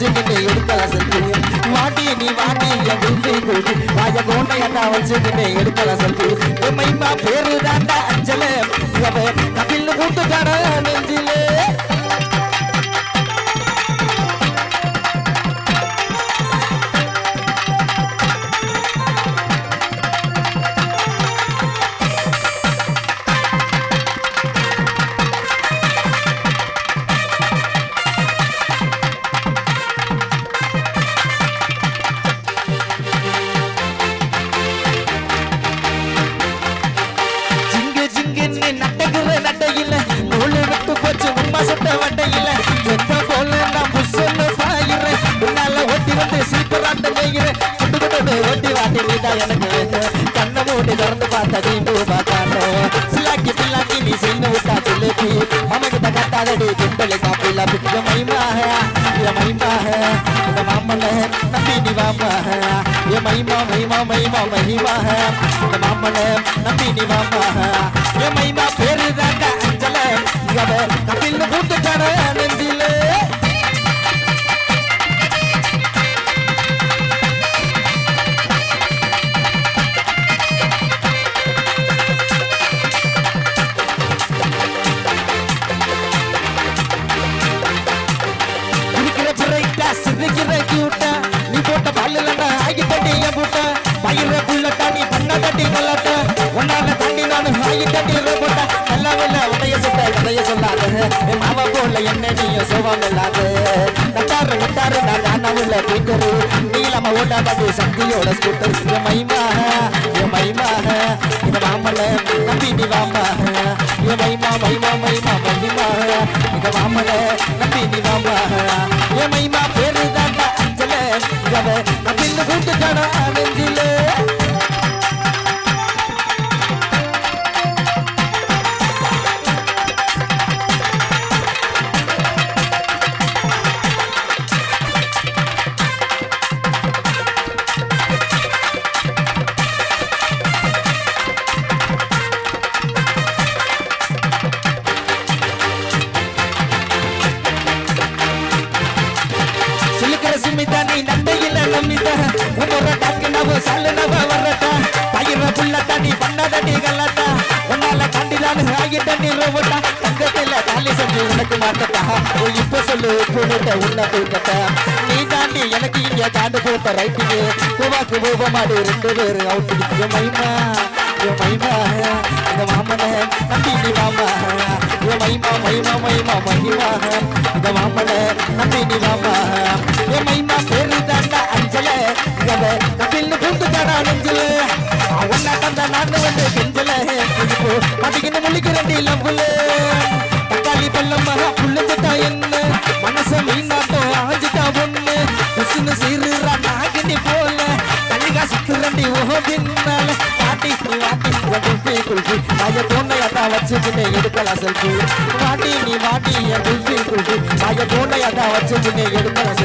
வச்சுக்கிட்டு எடுக்கல செல்வி வாட்டி நீ வாட்டி எழுப்பி குல்கி வாய கோண்டையதா வச்சுக்கிட்டு எடுக்கல செல்வி மைமா பேரு தாண்டா சுட்ட வட்டையில போல நான் புஷ்ஷன்னு பாயிறேன். உன்னால ஒட்டி வந்து சீக்கிராட்ட நெய்கிறேன் குட்டு குட்டு ஒட்டி வாட்டி நீதான் எனக்கு வேணும் கண்ணை மூடி திறந்து பார்த்தா தீண்டு பார்த்தானோ சிலாக்கி பில்லாக்கி நீ சின்ன விட்டா சிலுப்பி. மமகிட்ட கட்டாதடி கும்பலி காப்பில பிடிக்க மைமாக மைமாக இந்த மாமல்ல நம்பி நீ வாமாக மைமா மைமா மைமா மகிமாக இந்த மாமல்ல நம்பி நீ வாமாக தட்டி கொள்ளட்ட உன்னால தாண்டி நான் ஆகி தட்டி ரோபோட்டா நல்லா வெல்ல உடைய சுட்ட கதைய சொல்லாத. என் போல என்ன நீயும் சோகம் இல்லாத. நட்டாரு நட்டாரு நான் காணவுள்ள பீட்டரு நீளம ஓட்டா பாட்டு சக்தியோட ஸ்கூட்டர் என் மைமா என் மைமா இந்த மாமல நம்பி நீ வாமா. என் மைமா மைமா மைமா மகிமா இந்த மாமல நம்பி நீ வாமா. என் மைமா பேரு அஞ்சல இவ கூட்டு நெஞ்சிலே. டாக்கு நவ சல்லு நவ வரட்டா பயிர புள்ளட்டா நீ பண்ணாதடி கல்லட்டா உன்னால கண்டிலானு ஆகிட்ட நீ ரோபோட்டா தங்கத்தில தாலி செஞ்சு உனக்கு மாட்டட்டா ஓ இப்ப சொல்லு கூட்ட உன்ன தூக்கட்ட நீ தாண்டி எனக்கு இங்க காண்டு போட்ட ரைட்டிங்கு கோவாக்கு போக மாடு ரெண்டு பேரு அவுட்டு மைமா ஏ மைமா இந்த மாமன நம்பி நீ மாமா. ஏ மைமா மைமா மைமா மகிமா. இந்த மாமன நம்பி மாமா. என் மைமா பேரு தாண்டா அஞ்சல. இவ கபில் பூந்து தாடா நெஞ்சல உன்ன தந்த நான் வந்து கெஞ்சல. இப்போ அதிகின்னு முழிக்கிறேன் தக்காளி பள்ளம் மகா புள்ளுந்துட்டா என்ன? மனச மீனாட்டம் ஆஞ்சிட்டா ஒண்ணு. புசுன்னு சீருறா நாகினி போல. கலிகா சுத்துறண்டி ஓ பின்னால. வாட்டி வாட்டி குல்ஃபி குல்ஃபி வாய தோண்டையாட்டா வச்சுக்கிட்டு எடுக்கலாம் செல்ஃபி. வாட்டி நீ வாட்டி என் குல்ஃபி குல்ஃபி வாய தோண்டையாட்டா வச்சுக்கிட்டே எடுக்கலாம்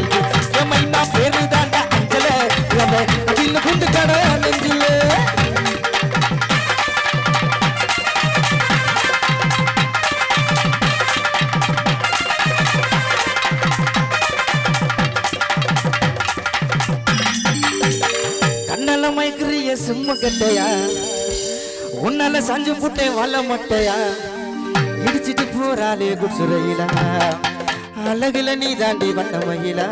சும்மா கட்டையா? உன்னால சஞ்சு புட்டை வல்ல மட்டையா? இடிச்சிட்டு போறாளே குசுரையில அழகுல நீ தாண்டி வண்ண மயிலா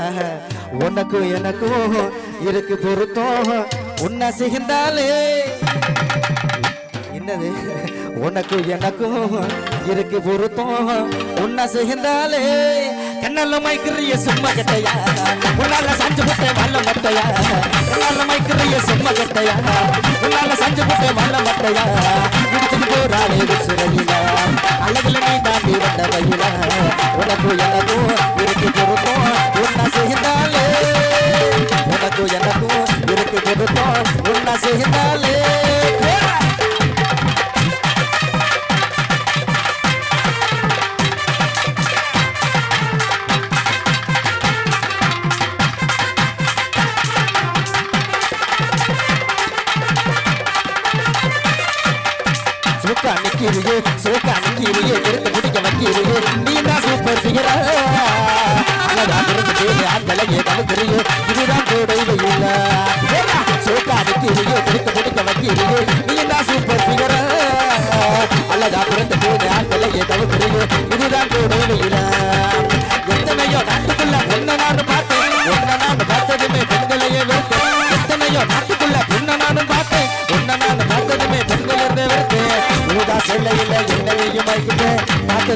உனக்கும் எனக்கும் இருக்கு பொருத்தம். உன்னை சிகிந்தாலே. என்னது? உனக்கும் எனக்கும் இருக்கு பொருத்தம். உன்னை சிகிந்தாலே. கண்ணல்ல மைக்கிறிய சும்மா கட்டையா? உன்னால சஞ்சு புட்டை வல்ல மட்டையா? உன்னால மைக்கிறிய சும்மா கட்டையா? உன்னால சஞ்சு புட்டை வல்ல மட்டையா? முடிச்சுட்டு போறாளே சிறையில. அழகுல நீ தாண்டி வந்த வயில உனக்கு எனக்கும் அடிக்கிறியே சோக்க அடிக்கிறியே எடுத்து குடிக்க வைக்கிறியே நீ தான் சூப்பர் ஃபிகரா அழகா பிறந்து ஆண்களையே கலந்துறியே இதுதான் கோடை வெயில சோக்க அடிக்கிறியே எடுத்து குடிக்க வைக்கிறியே நீ தான் சூப்பர் ஃபிகரா அழகா பிறந்து போது ஆண்களையே கலந்துறியே இதுதான் கோடை என்னையும் வைக்கிட்டேன்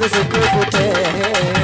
சுட்டு போட்டு